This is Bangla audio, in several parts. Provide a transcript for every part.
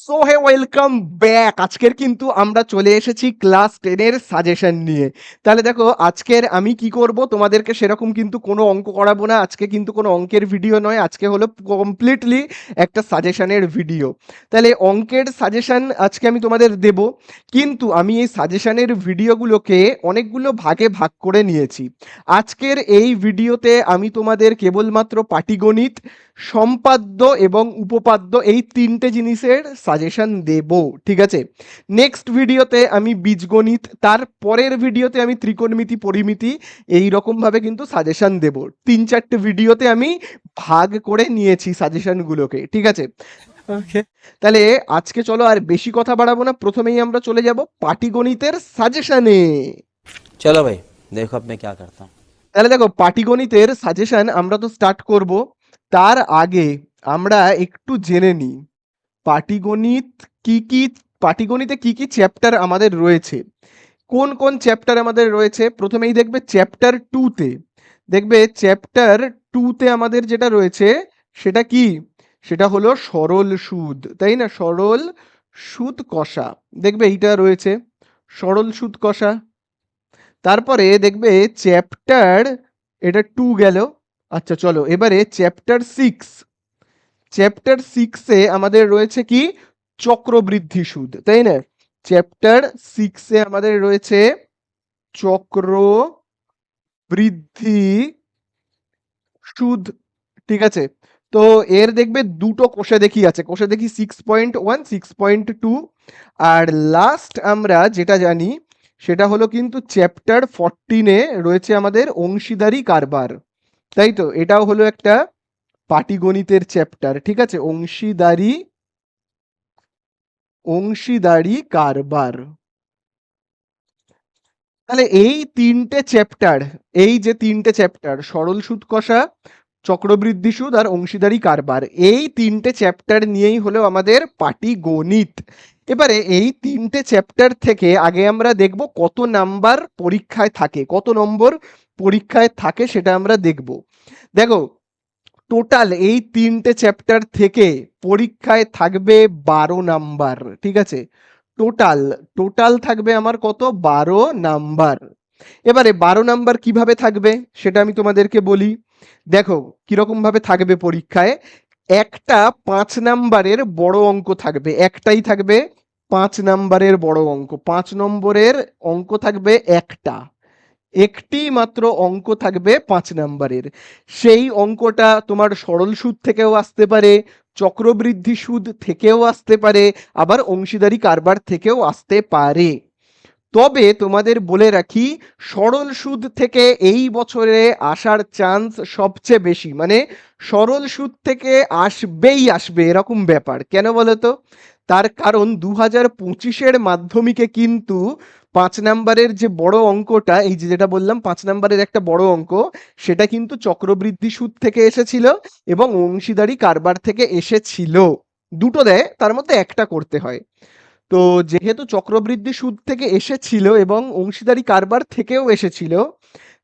সো হে ওয়েলকাম ব্যাক আজকের কিন্তু আমরা চলে এসেছি ক্লাস টেনের সাজেশন নিয়ে। তাহলে দেখো, আজকের আমি কি করব? তোমাদেরকে সেরকম কিন্তু কোনো অঙ্ক করাবো না। আজকে কিন্তু কোনো অঙ্কের ভিডিও নয়। আজকে হলো কমপ্লিটলি একটা সাজেশনের ভিডিও তাহলে অঙ্কের সাজেশন আজকে আমি তোমাদের দেব। কিন্তু আমি এই সাজেশনের ভিডিওগুলোকে অনেকগুলো ভাগে ভাগ করে নিয়েছি। আজকের এই ভিডিওতে আমি তোমাদের কেবলমাত্র পাটিগণিত, সম্পাদ্য এবং উপপাদ্য এই তিনটে জিনিসের সাজেশন দেব ঠিক আছে? নেক্সট ভিডিওতে আমি বীজগণিত তার পরের ভিডিওতে আমি ত্রিকোণমিতি পরিমিতি এই রকমভাবে কিন্তু সাজেশন দেব। তিন চারটে ভিডিওতে আমি ভাগ করে নিয়েছি সাজেশনগুলোকে ঠিক আছে? তাহলে আজকে চলো আর বেশি কথা বাড়াবো না প্রথমেই আমরা চলে যাব পাটিগণিতের সাজেশনে চলো ভাই দেখো আপনি কি করতাম। তাহলে দেখো পাটিগণিতের সাজেশন আমরা তো স্টার্ট করব তার আগে আমরা একটু জেনে নিই। পাটিগণিত কি কি, পাটিগণিতে কি কি চ্যাপ্টার আমাদের রয়েছে? কোন কোন চ্যাপ্টার আমাদের রয়েছে? প্রথমেই দেখবে চ্যাপ্টার টুতে দেখবে চ্যাপ্টার টুতে আমাদের যেটা রয়েছে, সেটা কি? সেটা হলো সরল সুদ, তাই না? সরল সুদ কষা। দেখবে এইটা রয়েছে, সরল সুদ কষা। তারপরে দেখবে চ্যাপ্টার এটা টু গেল। আচ্ছা চলো, এবারে চ্যাপ্টার সিক্স চ্যাপ্টার সিক্সে আমাদের রয়েছে কি? চক্রবৃদ্ধি সুদ তাই না? চ্যাপ্টার সিক্সে আমাদের রয়েছে চক্র বৃদ্ধি সুদ ঠিক আছে? তো এর দেখবে দুটো কোষে দেখি আছে। কোষে দেখি six point one six point two আর লাস্ট আমরা যেটা জানি, সেটা হলো কিন্তু চ্যাপ্টার ফরটিনে রয়েছে আমাদের অংশীদারি কারবার। তাই তো? এটাও হলো একটা পাটিগণিতের চ্যাপ্টার ঠিক আছে? অংশীদারি অংশীদারি কারবার। তাহলে এই তিনটে চ্যাপ্টার এই যে তিনটে চ্যাপ্টার সরল সুদ কষা, চক্রবৃদ্ধি সুদ আর অংশীদারি কারবার, এই তিনটে চ্যাপ্টার নিয়েই হলো আমাদের পাটি গণিত এবারে এই তিনটে চ্যাপ্টার থেকে আগে আমরা দেখব কত নাম্বার পরীক্ষায় থাকে, কত নম্বর পরীক্ষায় থাকে সেটা আমরা দেখব। দেখো টোটাল এই তিনটে চ্যাপ্টার থেকে পরীক্ষায় থাকবে বারো নাম্বার ঠিক আছে? টোটাল টোটাল থাকবে আমার কত? বারো নাম্বার এবারে বারো নাম্বার কীভাবে থাকবে সেটা আমি তোমাদেরকে বলি। দেখো, কীরকম ভাবে থাকবে পরীক্ষায়? একটা পাঁচ নাম্বারের বড় অঙ্ক থাকবে। একটাই থাকবে পাঁচ নাম্বারের বড় অঙ্ক। পাঁচ নম্বরের অঙ্ক থাকবে একটা। একটি মাত্র অঙ্ক থাকবে পাঁচ নাম্বারের। সেই অঙ্কটা তোমার সরল সুদ থেকেও আসতে পারে, চক্রবৃদ্ধি সুদ থেকেও আসতে পারে, আবার অংশীদারি কারবার থেকেও আসতে পারে। তবে তোমাদের বলে রাখি, সরল সুদ থেকে এই বছরে আসার চান্স সবচেয়ে বেশি। মানে সরল সুদ থেকে আসবেই আসবে, এরকম ব্যাপার। কেন বলো তো? তার কারণ দু হাজার পঁচিশের মাধ্যমিকে কিন্তু পাঁচ নাম্বারের যে বড় অঙ্কটা, এই যে যেটা বললাম, পাঁচ নাম্বারের একটা বড় অঙ্ক, সেটা কিন্তু চক্রবৃদ্ধি সুদ থেকে এসেছিল এবং অংশীদারি কারবার থেকে এসেছিল। দুটো দেয়, তার মধ্যে একটা করতে হয়। তো যেহেতু চক্রবৃদ্ধি সুদ থেকে এসেছিল এবং অংশীদারি কারবার থেকেও এসেছিল,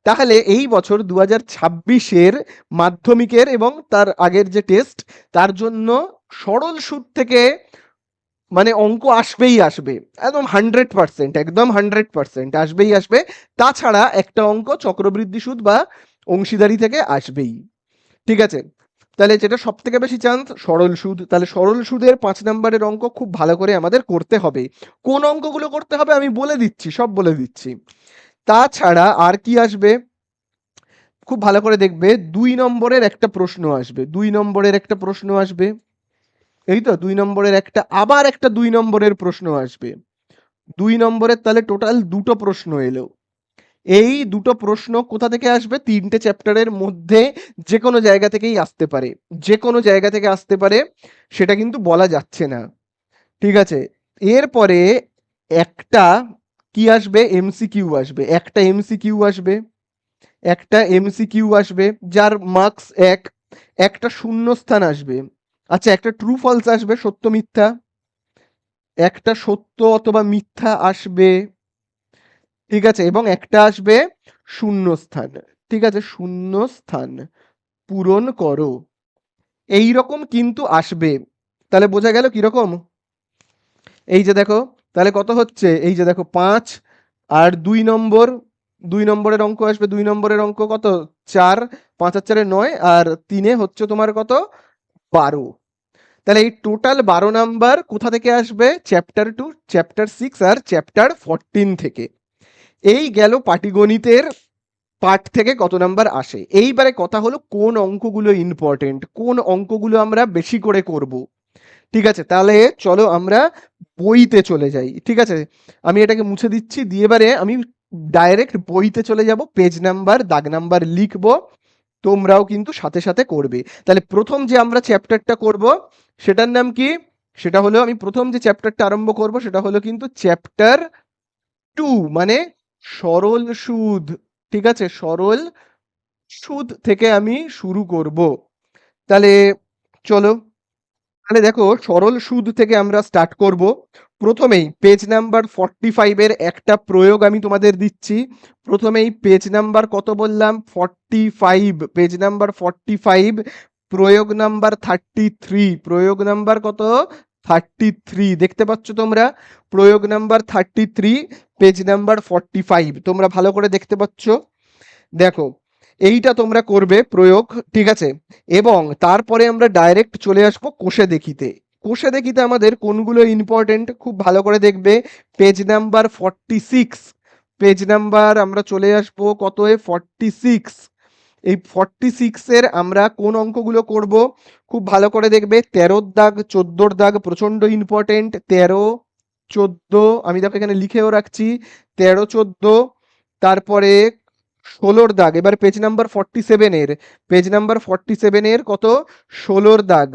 তাহলে এই বছর দু হাজার ছাব্বিশের মাধ্যমিকের এবং তার আগের যে টেস্ট, তার জন্য সরল সুদ থেকে মানে অঙ্ক আসবেই আসবে। একদম হান্ড্রেড পার্সেন্ট একদম হান্ড্রেড পার্সেন্ট আসবেই আসবে। তাছাড়া একটা অঙ্ক চক্রবৃদ্ধি সুদ বা অংশীদারি থেকে আসবেই। ঠিক আছে? তাহলে যেটা সব থেকে বেশি চান্স সরল সুদ। তাহলে সরল সুদের পাঁচ নাম্বারের অঙ্ক খুব ভালো করে আমাদের করতে হবে। কোন অঙ্কগুলো করতে হবে আমি বলে দিচ্ছি, সব বলে দিচ্ছি। তাছাড়া আর কি আসবে? খুব ভালো করে দেখবে, দুই নম্বরের একটা প্রশ্ন আসবে, দুই নম্বরের একটা প্রশ্ন আসবে। এই তো দুই নম্বরের একটা, আবার একটা দুই নম্বরের প্রশ্ন আসবে। দুই নম্বরের তাহলে টোটাল দুটো প্রশ্ন এলো। এই দুটো প্রশ্ন কোথা থেকে আসবে? তিনটে চ্যাপ্টারের মধ্যে যে কোনো জায়গা থেকেই আসতে পারে। যে কোনো জায়গা থেকে আসতে পারে, সেটা কিন্তু বলা যাচ্ছে না। ঠিক আছে? এরপরে একটা কি আসবে? এমসিকিউ আসবে। একটা এমসিকিউ আসবে। একটা এমসিকিউ আসবে, যার মার্কস এক। একটা শূন্যস্থান আসবে। আচ্ছা একটা ট্রু ফলস আসবে, সত্য মিথ্যা। একটা সত্য অথবা মিথ্যা আসবে, ঠিক আছে? এবং একটা আসবে শূন্যস্থান। ঠিক আছে? শূন্যস্থান পূরণ করো। এই রকম কিন্তু আসবে। তাহলে বোঝা গেল কীরকম? এই যে দেখো, তাহলে কত হচ্ছে? এই যে দেখো, পাঁচ আর দুই নম্বর, দুই নম্বরের অঙ্ক আসবে। দুই নম্বরের অঙ্ক কত? চার, পাঁচ আর চারে নয়, আর তিনে হচ্ছে তোমার কত? বারো। তাহলে এই টোটাল বারো নাম্বার কোথা থেকে আসবে? চ্যাপ্টার টু চ্যাপ্টার সিক্স আর চ্যাপ্টার ফোরটিন থেকে। এই গেল পাটিগণিতের পার্ট থেকে কত নাম্বার আসে? এইবারে কথা হলো কোন অঙ্কগুলো ইম্পর্টেন্ট কোন অঙ্কগুলো আমরা বেশি করে করব। ঠিক আছে, তাহলে চলো আমরা বইতে চলে যাই। ঠিক আছে, আমি এটাকে মুছে দিচ্ছি, দিয়ে এবারে আমি ডাইরেক্ট বইতে চলে যাব পেজ নাম্বার দাগ নাম্বার লিখব। তোমরাও কিন্তু সাথে সাথে করবে। তাহলে প্রথম যে আমরা চ্যাপ্টারটা করব, সেটার নাম কি? সেটা হলো আমি প্রথম যে চ্যাপ্টারটা আরম্ভ করব, সেটা হলো কিন্তু চ্যাপ্টার টু মানে সরল সুদ। ঠিক আছে? সরল সুদ থেকে আমি শুরু করব। তাহলে চলো। তাহলে দেখো, সরল সুদ থেকে আমরা স্টার্ট করব। প্রথমেই পেজ নাম্বার ফর্টি ফাইভের একটা প্রয়োগ আমি তোমাদের দিচ্ছি। প্রথমেই পেজ নাম্বার কত বললাম? Forty five page number forty five প্রয়োগ নাম্বার থার্টি থ্রি প্রয়োগ নাম্বার কত? থার্টি থ্রি দেখতে পাচ্ছ তোমরা? প্রয়োগ number thirty three page number forty five তোমরা ভালো করে দেখতে পাচ্ছ? দেখো, এইটা তোমরা করবে প্রয়োগ, ঠিক আছে? এবং তারপরে আমরা ডাইরেক্ট চলে আসব কোষে দেখিতে। কোষে দেখিতে আমাদের কোনগুলো ইম্পর্টেন্ট খুব ভালো করে দেখবে। Page number forty six page number আমরা চলে আসব কত এ? ফর্টি সিক্স এই ফর্টি সিক্সের আমরা কোন অঙ্কগুলো করব? খুব ভালো করে দেখবে। তেরোর দাগ চোদ্দোর দাগ প্রচণ্ড ইম্পর্টেন্ট তেরো, চোদ্দ, আমি দেখো এখানে লিখেও রাখছি। তেরো, চোদ্দ, তারপরে ষোলোর দাগ। এবার পেজ নাম্বার ফর্টি সেভেনের পেজ নাম্বার ফর্টি সেভেনের কত? ষোলোর দাগ।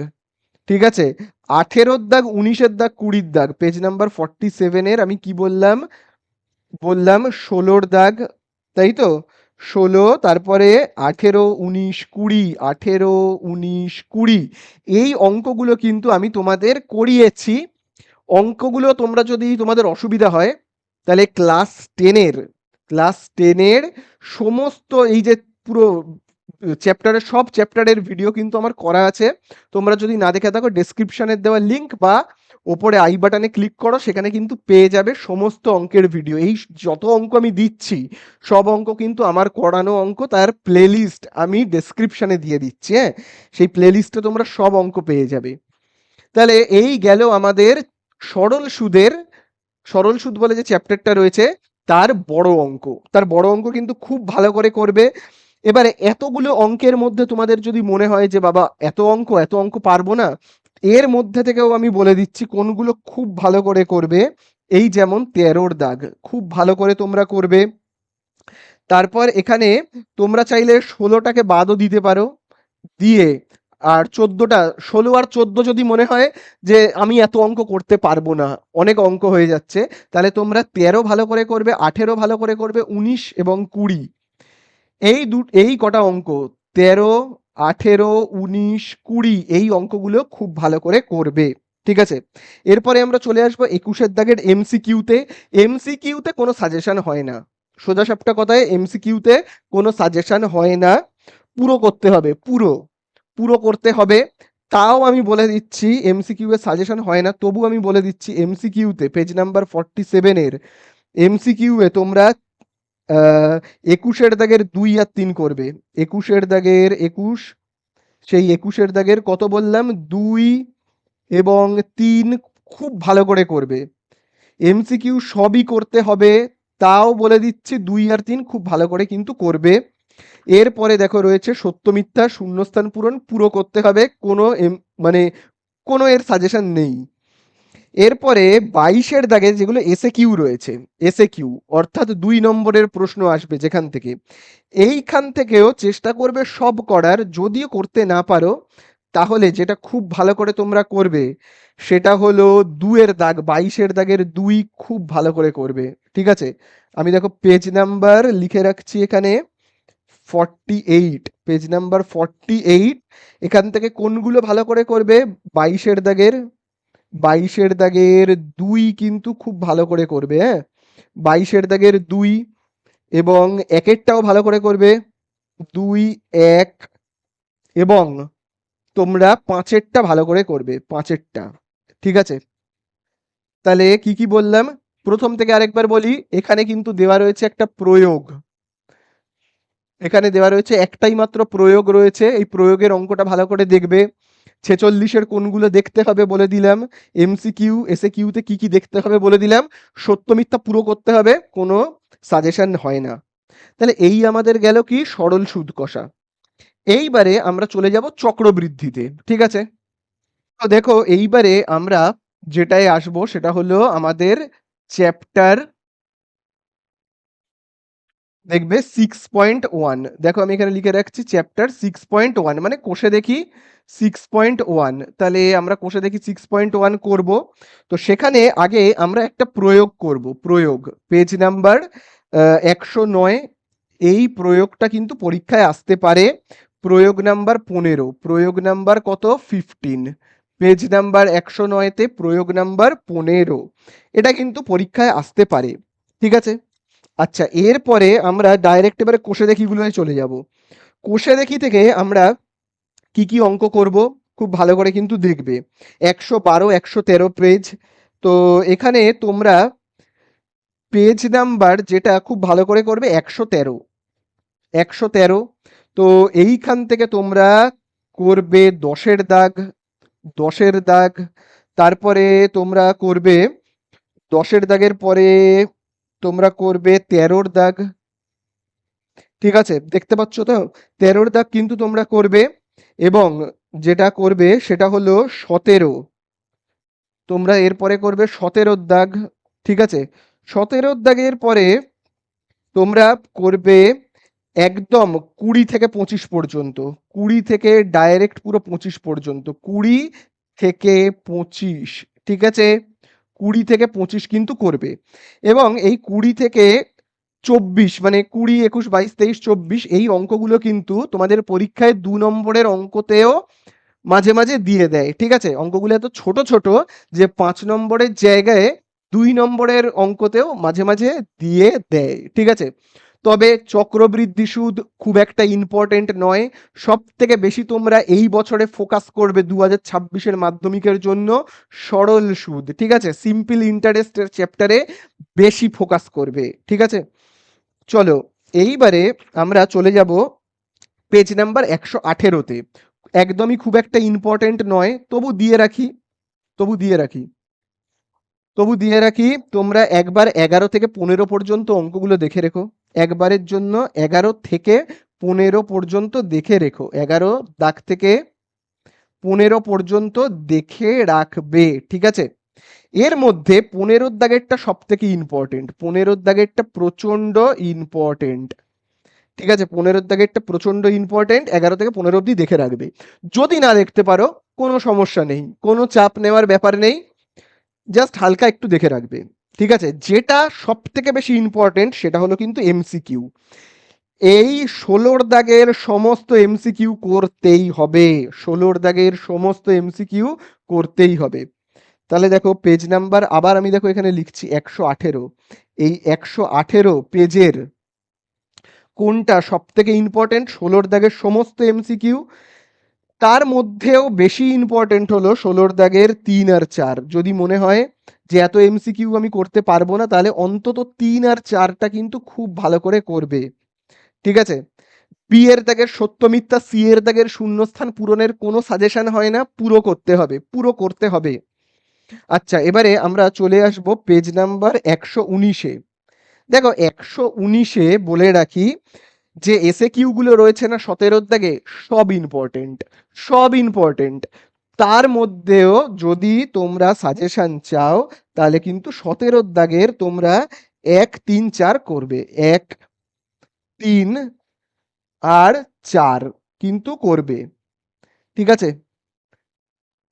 ঠিক আছে? আঠেরোর দাগ, উনিশের দাগ, কুড়ির দাগ। পেজ নাম্বার ফর্টি সেভেনের আমি কি বললাম? বললাম ষোলোর দাগ, তাই তো? ষোলো, তারপরে আঠেরো, উনিশ, কুড়ি, আঠেরো, উনিশ, কুড়ি। এই অঙ্কগুলো কিন্তু আমি তোমাদের করিয়েছি। অঙ্কগুলো তোমরা যদি তোমাদের অসুবিধা হয়, তাহলে ক্লাস টেনের ক্লাস টেনের সমস্ত এই যে পুরো চ্যাপ্টারের সব চ্যাপ্টারের ভিডিও কিন্তু আমার করা আছে। তোমরা যদি না দেখে থাকো ডেসক্রিপশনের দেওয়া লিঙ্ক বা ওপরে আই বাটনে ক্লিক করো, সেখানে কিন্তু পেয়ে যাবে সমস্ত অঙ্কের ভিডিও এই যত অঙ্ক আমি দিচ্ছি, সব অঙ্ক কিন্তু আমার করানো অঙ্ক, তার প্লেলিস্ট আমি ডেসক্রিপশনে দিয়ে দিচ্ছি হ্যাঁ? সেই প্লেলিস্টে তোমরা সব অঙ্ক পেয়ে যাবে। তাহলে এই গেল আমাদের সরল সুদের, সরল সুদ বলে যে চ্যাপ্টারটা রয়েছে, তার বড় অঙ্ক। তার বড় অঙ্ক কিন্তু খুব ভালো করে করবে। এবারে এতগুলো অঙ্কের মধ্যে তোমাদের যদি মনে হয় যে, বাবা, এত অঙ্ক এত অঙ্ক পারব না, এর মধ্যে থেকেও আমি বলে দিচ্ছি কোনগুলো খুব ভালো করে করবে। এই যেমন তেরোর দাগ, খুব ভালো করে তোমরা করবে। তারপর এখানে তোমরা চাইলে ষোলোটাকে বাদও দিতে পারো, দিয়ে আর চোদ্দোটা, ষোলো আর চোদ্দ যদি মনে হয় যে, আমি এত অঙ্ক করতে পারব না, অনেক অঙ্ক হয়ে যাচ্ছে, তাহলে তোমরা তেরো ভালো করে করবে, আঠেরো ভালো করে করবে, উনিশ এবং কুড়ি। এই দু এই কটা অঙ্ক, তেরো, আঠেরো, উনিশ, কুড়ি, এই অঙ্কগুলো খুব ভালো করে করবে, ঠিক আছে? এরপরে আমরা চলে আসব একুশের দাগের এমসিকিউতে। এমসিকিউতে কোনো সাজেশন হয় না। সোজা সাপটা কথায় এমসিকিউতে কোনো সাজেশন হয় না। পুরো করতে হবে, পুরো। পুরো করতে হবে। তাও আমি বলে দিচ্ছি এমসিকিউ এর সাজেশন হয় না, তবু আমি বলে দিচ্ছি এমসিকিউতে, পেজ নাম্বার ফর্টি সেভেনের এমসিকিউ এ তোমরা একুশের দাগের দুই আর তিন করবে। একুশের দাগের একুশ, সেই একুশের দাগের কত বললাম? দুই এবং তিন খুব ভালো করে করবে। এমসিকিউ সবই করতে হবে, তাও বলে দিচ্ছি দুই আর তিন খুব ভালো করে কিন্তু করবে। এরপরে দেখো রয়েছে সত্য মিথ্যা, শূন্যস্থান পূরণ, পুরো করতে হবে, কোনো মানে কোনো এর সাজেশন নেই। এরপরে বাইশের দাগে যেগুলো এসে কিউ রয়েছে এসে কিউ অর্থাৎ দুই নম্বরের প্রশ্ন আসবে যেখান থেকে। এইখান থেকেও চেষ্টা করবে সব করার, যদিও করতে না পারো, তাহলে যেটা খুব ভালো করে তোমরা করবে, সেটা হলো দুয়ের দাগ, বাইশের দাগের দুই খুব ভালো করে করবে। ঠিক আছে? আমি দেখো পেজ নাম্বার লিখে রাখছি এখানে forty eight page number forty eight এখান থেকে কোনগুলো ভালো করে করবে? বাইশের দাগের বাইশের দাগের দুই কিন্তু খুব ভালো করে করবে হ্যাঁ? বাইশের দাগের দুই এবং একেরটাও ভালো করে করবে, দুই, এক এবং তোমরা পাঁচেরটা ভালো করে করবে, পাঁচেরটা। ঠিক আছে? তাহলে কি কি বললাম? প্রথম থেকে আরেকবার বলি, এখানে কিন্তু দেওয়া রয়েছে একটা প্রয়োগ। এখানে দেওয়া রয়েছে একটাই মাত্র প্রয়োগ রয়েছে, এই প্রয়োগের অঙ্কটা ভালো করে দেখবে। ছেচল্লিশের কোনগুলো দেখতে হবে বলে দিলাম। এমসিকিউ এসে কিউতে কি কি দেখতে হবে বলে দিলাম। সত্য মিথ্যা পুরো করতে হবে, কোনো সাজেশন হয় না। তাহলে এই আমাদের গেল কি? সরল সুদ কষা। এইবারে আমরা চলে যাব চক্রবৃদ্ধিতে, ঠিক আছে? তো দেখো, এইবারে আমরা যেটায় আসব সেটা হলো আমাদের চ্যাপ্টার দেখবে সিক্স পয়েন্ট ওয়ান দেখো আমি এখানে লিখে রাখছি চ্যাপ্টার সিক্স পয়েন্ট ওয়ান মানে কোষে দেখি সিক্স পয়েন্ট ওয়ান তাহলে আমরা কোষে দেখি সিক্স পয়েন্ট ওয়ান করব। তো সেখানে আগে আমরা একটা প্রয়োগ করব, প্রয়োগ। পেজ নাম্বার একশো নয়। এই প্রয়োগটা কিন্তু পরীক্ষায় আসতে পারে। প্রয়োগ নাম্বার পনেরো, প্রয়োগ নাম্বার কত? ফিফটিন পেজ নাম্বার একশো নয়তে প্রয়োগ নাম্বার পনেরো। এটা কিন্তু পরীক্ষায় আসতে পারে। ঠিক আছে? আচ্ছা এরপরে আমরা ডাইরেক্ট এবারে কোষে দেখিগুলোয় চলে যাব। কোষে দেখি থেকে আমরা কি কি অঙ্ক করব, খুব ভালো করে কিন্তু দেখবে। একশো বারো, একশো তেরো পেজ তো এখানে তোমরা পেজ নাম্বার যেটা খুব ভালো করে করবে একশো তেরো। একশো তেরো। তো এইখান থেকে তোমরা করবে দশের দাগ দশের দাগ। তারপরে তোমরা করবে দশের দাগের পরে তোমরা করবে তেরোর দাগ। ঠিক আছে? দেখতে পাচ্ছ তো? তেরোর দাগ কিন্তু তোমরা করবে এবং যেটা করবে সেটা হলো সতেরো। তোমরা এরপরে করবে সতেরোর দাগ। ঠিক আছে? সতেরোর দাগের পরে তোমরা করবে একদম কুড়ি থেকে পঁচিশ পর্যন্ত। কুড়ি থেকে ডাইরেক্ট পুরো পঁচিশ পর্যন্ত। কুড়ি থেকে পঁচিশ। ঠিক আছে? কুড়ি থেকে পঁচিশ কিন্তু করবে। এবং এই কুড়ি থেকে চব্বিশ মানে কুড়ি, একুশ, বাইশ, তেইশ, চব্বিশ এই অঙ্কগুলো কিন্তু তোমাদের পরীক্ষায় দু নম্বরের অঙ্কতেও মাঝে মাঝে দিয়ে দেয়, ঠিক আছে? অঙ্কগুলো এত ছোট ছোট যে পাঁচ নম্বরের জায়গায় দুই নম্বরের অঙ্কতেও মাঝে মাঝে দিয়ে দেয়, ঠিক আছে? তবে চক্রবৃদ্ধি সুদ খুব একটা ইম্পর্টেন্ট নয়। সব থেকে বেশি তোমরা এই বছরে ফোকাস করবে দু হাজার ছাব্বিশের মাধ্যমিকের জন্য সরল সুদ, ঠিক আছে? সিম্পল ইন্টারেস্টের চ্যাপ্টারে বেশি ফোকাস করবে, ঠিক আছে? চলো, এইবারে আমরা চলে যাব পেজ নাম্বার একশো আঠেরোতে একদমই খুব একটা ইম্পর্টেন্ট নয়, তবু দিয়ে রাখি, তবু দিয়ে রাখি। তবু দিয়ে রাখি, তোমরা একবার এগারো থেকে পনেরো পর্যন্ত অঙ্কগুলো দেখে রেখো। একবারের জন্য এগারো থেকে পনেরো পর্যন্ত দেখে রেখো। এগারো দাগ থেকে পনেরো পর্যন্ত দেখে রাখবে, ঠিক আছে? এর মধ্যে পনেরোর দাগেরটা সব থেকে ইম্পর্টেন্ট পনেরোর দাগেরটা প্রচণ্ড ইম্পর্টেন্ট ঠিক আছে? পনেরোর দাগেরটা প্রচণ্ড ইম্পর্টেন্ট এগারো থেকে পনেরো অবধি দেখে রাখবে। যদি না দেখতে পারো, কোনো সমস্যা নেই, কোনো চাপ নেওয়ার ব্যাপার নেই। জাস্ট হালকা একটু দেখে রাখবে। ঠিক আছে, যেটা সব থেকে বেশি ইম্পর্টেন্ট সেটা হলো কিন্তু এমসিকিউ এই ষোলোর দাগের সমস্ত এমসিকিউ করতেই হবে, ষোলোর দাগের সমস্ত এমসিকিউ করতেই হবে। তাহলে দেখো পেজ নাম্বার আবার আমি দেখো এখানে লিখছি একশো আঠেরো। এই একশো আঠেরো পেজের কোনটা সব থেকে ইম্পর্টেন্ট ষোলোর দাগের সমস্ত এমসিকিউ তার মধ্যেও বেশি ইম্পর্টেন্ট হলো ষোলোর দাগের তিন আর চার। যদি মনে হয় যে এত এমসিকিউ আমি করতে পারব না, তাহলে অন্তত তিন আর চারটা কিন্তু খুব ভালো করে করবে। ঠিক আছে? বি এর দাগের সত্য মিথ্যা সি এর দাগের শূন্যস্থান পূরণের কোনো সাজেশন হয় না, পুরো করতে হবে, পুরো করতে হবে। আচ্ছা এবারে আমরা চলে আসব পেজ নাম্বার একশো উনিশে। দেখো, একশো উনিশে বলে রাখি যে এসে কিউগুলো রয়েছে না, সতেরোর দাগে, সব ইম্পর্টেন্ট সব ইম্পর্টেন্ট তার মধ্যেও যদি তোমরা সাজেশন চাও, তাহলে কিন্তু সতেরো দাগের তোমরা এক, তিন, চার করবে। এক, তিন আর চার কিন্তু করবে। ঠিক আছে?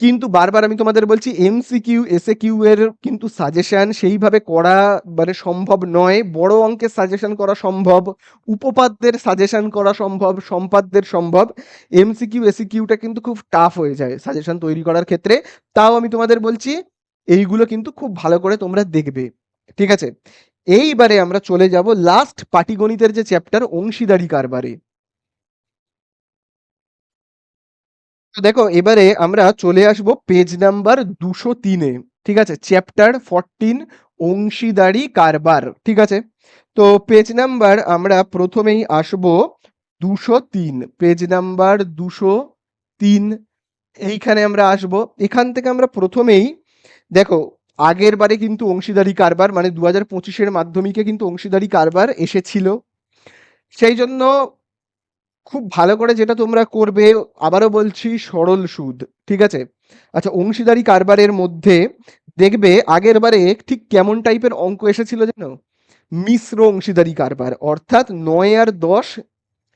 কিন্তু বারবার আমি তোমাদের বলছি এমসিকিউ এসএ কিউ এর কিন্তু সাজেশন সেইভাবে করা মানে সম্ভব নয়। বড় অঙ্কের সাজেশন করা সম্ভব, উপপাদ্যের সাজেশন করা সম্ভব, সম্পাদ্যের সম্ভব। এমসিকিউ এসি কিউটা কিন্তু খুব টাফ হয়ে যায় সাজেশন তৈরি করার ক্ষেত্রে। তাও আমি তোমাদের বলছি, এইগুলো কিন্তু খুব ভালো করে তোমরা দেখবে। ঠিক আছে? এইবারে আমরা চলে যাব লাস্ট পাটিগণিতের যে চ্যাপ্টার অংশীদারি কারবারে। দেখো, এবারে আমরা চলে আসব পেজ নাম্বার দুশো তিনে, ঠিক আছে? চ্যাপ্টার ফরটিন অংশীদারি কারবার, ঠিক আছে? তো পেজ নাম্বার আমরা প্রথমেই আসব দুশো তিন পেজ নাম্বার দুশো তিন, এইখানে আমরা আসব। এখান থেকে আমরা প্রথমেই, দেখো, আগের বারে কিন্তু অংশীদারি কারবার মানে দু হাজার পঁচিশের মাধ্যমিকে কিন্তু অংশীদারি কারবার এসেছিল। সেই জন্য খুব ভালো করে যেটা তোমরা করবে, আবারও বলছি সরল সুদ, ঠিক আছে? আচ্ছা অংশীদারি কারবারের মধ্যে দেখবে আগের বারে ঠিক কেমন টাইপের অঙ্ক এসেছিল জানো? মিশ্র অংশীদারি কারবার, অর্থাৎ নয় আর দশ,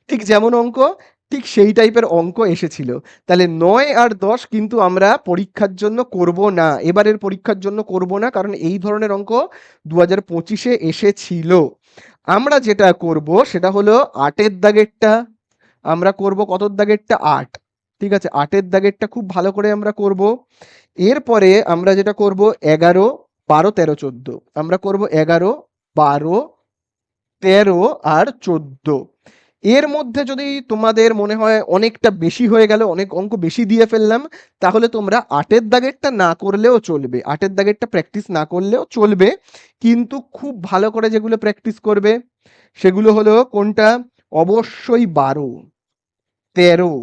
ঠিক যেমন অঙ্ক, ঠিক সেই টাইপের অঙ্ক এসেছিল। তাহলে নয় আর দশ কিন্তু আমরা পরীক্ষার জন্য করব না, এবারের পরীক্ষার জন্য করব না, কারণ এই ধরনের অঙ্ক দু হাজার পঁচিশে এসেছিল। আমরা যেটা করব সেটা হলো আটের দাগেরটা আমরা করব কত দাগেরটা আট? ঠিক আছে, আটের দাগেরটা খুব ভালো করে আমরা করব। এরপরে আমরা যেটা করব, এগারো, বারো, তেরো, চোদ্দ। আমরা করব এগারো, বারো, তেরো আর চোদ্দ। এর মধ্যে যদি তোমাদের মনে হয় অনেকটা বেশি হয়ে গেল, অনেক অঙ্ক বেশি দিয়ে ফেললাম, তাহলে তোমরা আটের দাগেরটা না করলেও চলবে। আটের দাগেরটা প্র্যাকটিস না করলেও চলবে। কিন্তু খুব ভালো করে যেগুলো প্র্যাকটিস করবে, সেগুলো হলো কোনটা? অবশ্যই বারো। তেরো,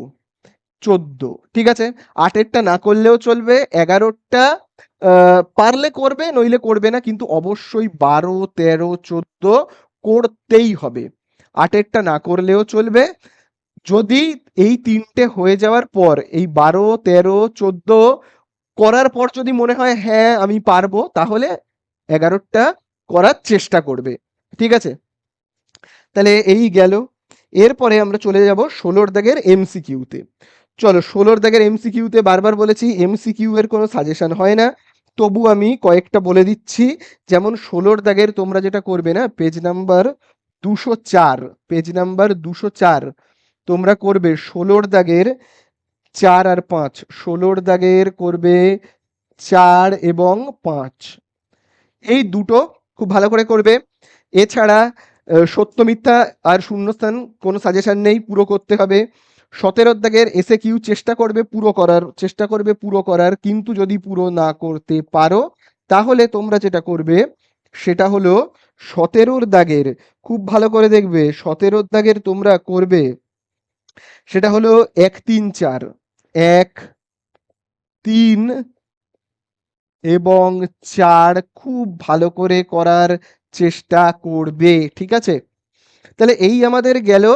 চোদ্দ, ঠিক আছে? আটেরটা না করলেও চলবে এগারোটা পারলে করবে, নইলে করবে না, কিন্তু অবশ্যই বারো, তেরো, চোদ্দ করতেই হবে। আটেরটা না করলেও চলবে। যদি এই তিনটে হয়ে যাওয়ার পর, এই বারো, তেরো, চোদ্দ করার পর যদি মনে হয় হ্যাঁ আমি পারব তাহলে এগারোটা করার চেষ্টা করবে। ঠিক আছে? তাহলে এই গেল। এরপরে আমরা চলে যাব ষোলোর দাগের এমসিকিউতে। চলো ষোলোর দাগের এমসিকিউতে বারবার বলেছি, এমসিকিউ এর কোনো সাজেশন হয় না। তবু আমি কয়েকটা বলে দিচ্ছি। যেমন ষোলোর দাগের তোমরা যেটা করবে না পেজ নাম্বার দুশো চার পেজ নাম্বার দুশো চার, তোমরা করবে ষোলোর দাগের চার আর পাঁচ। ষোলোর দাগের করবে চার এবং পাঁচ। এই দুটো খুব ভালো করে করবে। এছাড়া সত্য মিথ্যা আর শূন্যস্থান কোনো সাজেশন নেই, পুরো করতে হবে। সতেরো দাগের এসে কিউ চেষ্টা করবে পুরো করার, চেষ্টা করবে পুরো করার, কিন্তু যদি পুরো না করতে পারো, তাহলে তোমরা যেটা করবে, সেটা হলো সতেরোর দাগের খুব ভালো করে দেখবে সতেরোর দাগের তোমরা করবে, সেটা হলো এক তিন চার, এক তিন এবং চার খুব ভালো করে করার চেষ্টা করবে, ঠিক আছে? তাহলে এই আমাদের গেল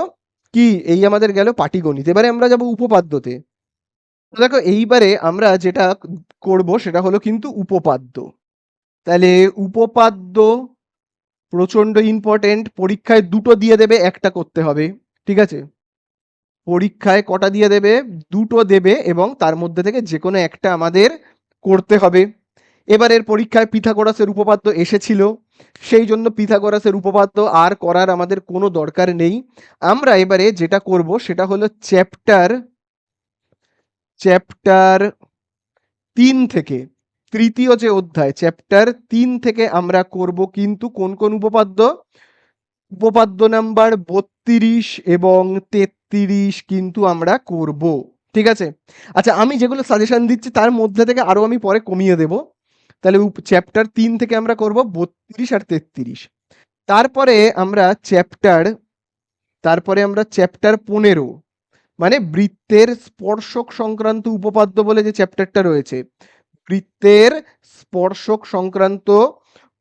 কি? এই আমাদের গেল পাটিগণিত। এবারে আমরা যাব উপপাদ্যতে। দেখো, এইবারে আমরা যেটা করব সেটা হলো কিন্তু উপপাদ্য। তাহলে উপপাদ্য প্রচণ্ড ইম্পর্টেন্ট পরীক্ষায় দুটো দিয়ে দেবে, একটা করতে হবে, ঠিক আছে? পরীক্ষায় কটা দিয়ে দেবে? দুটো দেবে এবং তার মধ্যে থেকে যে কোনো একটা আমাদের করতে হবে। এবারের পরীক্ষায় পিথাগোরাসের উপপাদ্য এসেছিল। সেই জন্য পিথাগোরাসের উপপাদ্য আর করার আমাদের কোনো দরকার নেই। আমরা এবারে যেটা করব সেটা হলো চ্যাপ্টার চ্যাপ্টার তিন থেকে, তৃতীয় যে অধ্যায়, চ্যাপ্টার তিন থেকে আমরা করব কিন্তু কোন কোন উপপাদ্য? উপপাদ্য নাম্বার বত্রিশ এবং তেত্রিশ কিন্তু আমরা করব। ঠিক আছে? আচ্ছা আমি যেগুলো সাজেশন দিচ্ছি তার মধ্যে থেকে আরও আমি পরে কমিয়ে দেব। তাহলে চ্যাপ্টার তিন থেকে আমরা করব বত্রিশ আর তেত্রিশ। তারপরে আমরা চ্যাপ্টার তারপরে আমরা চ্যাপ্টার পনেরো মানে বৃত্তের স্পর্শক সংক্রান্ত উপপাদ্য বলে যে চ্যাপ্টারটা রয়েছে, বৃত্তের স্পর্শক সংক্রান্ত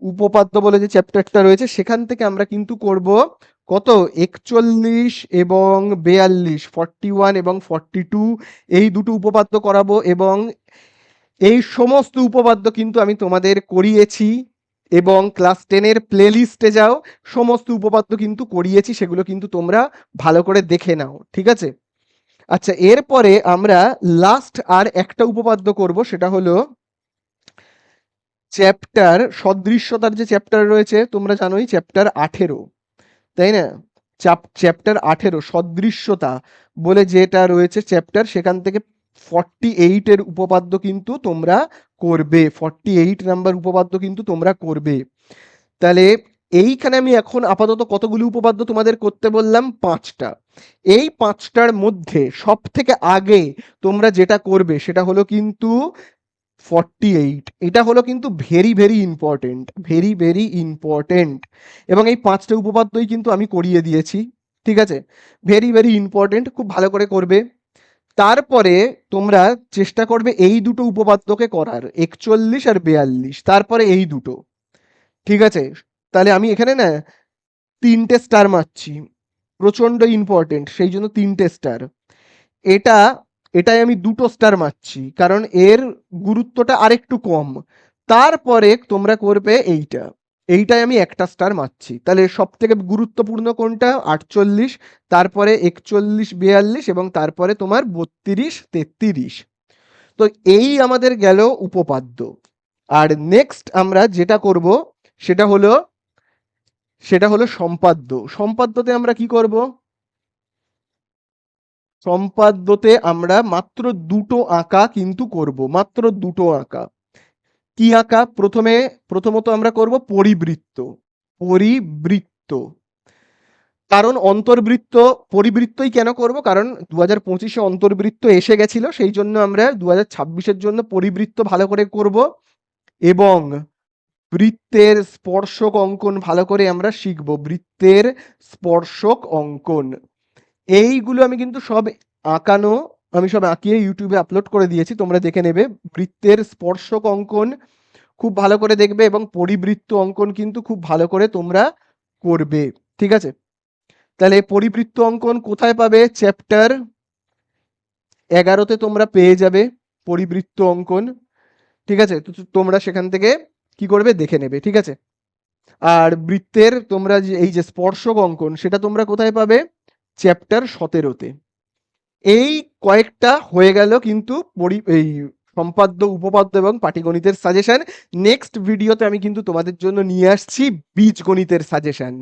উপপাদ্য বলে যে চ্যাপ্টারটা রয়েছে, সেখান থেকে আমরা কিন্তু করব কত? একচল্লিশ এবং বেয়াল্লিশ ফর্টি ওয়ান এবং ফর্টি টু এই দুটো উপপাদ্য করাবো এবং এই সমস্ত উপপাদ্য কিন্তু আমি তোমাদের করিয়েছি এবং ক্লাস টেনের প্লে লিস্টে যাও, সমস্ত উপপাদ্য কিন্তু করিয়েছি, সেগুলো কিন্তু তোমরা ভালো করে দেখে নাও, ঠিক আছে? আচ্ছা এরপরে আমরা লাস্ট আর একটা উপপাদ্য করব, সেটা হলো চ্যাপ্টার সদৃশ্যতার যে চ্যাপ্টার রয়েছে, তোমরা জানোই চ্যাপ্টার আঠেরো, তাই না? চ্যাপ্টার আঠেরো, সদৃশ্যতা বলে যেটা রয়েছে চ্যাপ্টার সেখান থেকে ফর্টি এইটের উপপাদ্য কিন্তু তোমরা করবে ফর্টি এইট নাম্বার উপপাদ্য কিন্তু তোমরা করবে। তাহলে এইখানে আমি এখন আপাতত কতগুলি উপপাদ্য তোমাদের করতে বললাম? পাঁচটা। এই পাঁচটার মধ্যে সব থেকে আগে তোমরা যেটা করবে সেটা হলো কিন্তু ফর্টি এইট এটা হলো কিন্তু very very important very very important এবং এই পাঁচটা উপপাদ্যই কিন্তু আমি করিয়ে দিয়েছি, ঠিক আছে? ভেরি ভেরি ইম্পর্টেন্ট খুব ভালো করে করবে। তারপরে তোমরা চেষ্টা করবে এই দুটো উপপাদ্যকে করার, একচল্লিশ আর বেয়াল্লিশ। তারপরে এই দুটো। ঠিক আছে? তাহলে আমি এখানে না তিনটে স্টার মারছি। প্রচণ্ড ইম্পর্টেন্ট সেই জন্য তিনটে স্টার এটা, এটাই আমি দুটো স্টার মারছি, কারণ এর গুরুত্বটা আরেকটু কম। তারপরে তোমরা করবে এইটা। এইটাই আমি একটা স্টার মারছি। তাহলে সব থেকে গুরুত্বপূর্ণ কোনটা? আটচল্লিশ, তারপরে একচল্লিশ, বিয়াল্লিশ এবং তারপরে তোমার বত্রিশ, তেত্রিশ। তো এই আমাদের গেল উপপাদ্য। আর নেক্সট আমরা যেটা করব, সেটা হলো সেটা হলো সম্পাদ্য। সম্পাদ্যতে আমরা কি করব? সম্পাদ্যতে আমরা মাত্র দুটো আঁকা কিন্তু করব। মাত্র দুটো আঁকা। কি আঁকা প্রথমে, প্রথমত আমরা করব পরিবৃত্ত পরিবৃত্ত। কারণ অন্তর্বৃত্ত, পরিবৃত্তই কেন করব? কারণ দু হাজার পঁচিশে অন্তর্বৃত্ত এসে গেছিল, সেই জন্য আমরা দু হাজার ছাব্বিশের জন্য পরিবৃত্ত ভালো করে করব এবং বৃত্তের স্পর্শক অঙ্কন ভালো করে আমরা শিখব, বৃত্তের স্পর্শক অঙ্কন। এইগুলো আমি কিন্তু সব আঁকানো আমি সব আঁকিয়ে ইউটিউবে আপলোড করে দিয়েছি, তোমরা দেখে নেবে। বৃত্তের স্পর্শক অঙ্কন খুব ভালো করে দেখবে এবং পরিবৃত্ত অঙ্কন কিন্তু খুব ভালো করে তোমরা করবে, ঠিক আছে? তাহলে পরিবৃত্ত অঙ্কন কোথায় পাবে? চ্যাপ্টার এগারোতে তোমরা পেয়ে যাবে পরিবৃত্ত অঙ্কন, ঠিক আছে? তো তোমরা সেখান থেকে কি করবে? দেখে নেবে, ঠিক আছে? আর বৃত্তের তোমরা এই যে স্পর্শক অঙ্কন, সেটা তোমরা কোথায় পাবে? চ্যাপ্টার সতেরোতে। এই কয়েকটা হয়ে গেল কিন্তু পরি, এই সম্পাদ্য, উপপাদ্য এবং পাটিগণিতের সাজেশন নেক্সট ভিডিওতে আমি কিন্তু তোমাদের জন্য নিয়ে আসছি বীজগণিতের সাজেশন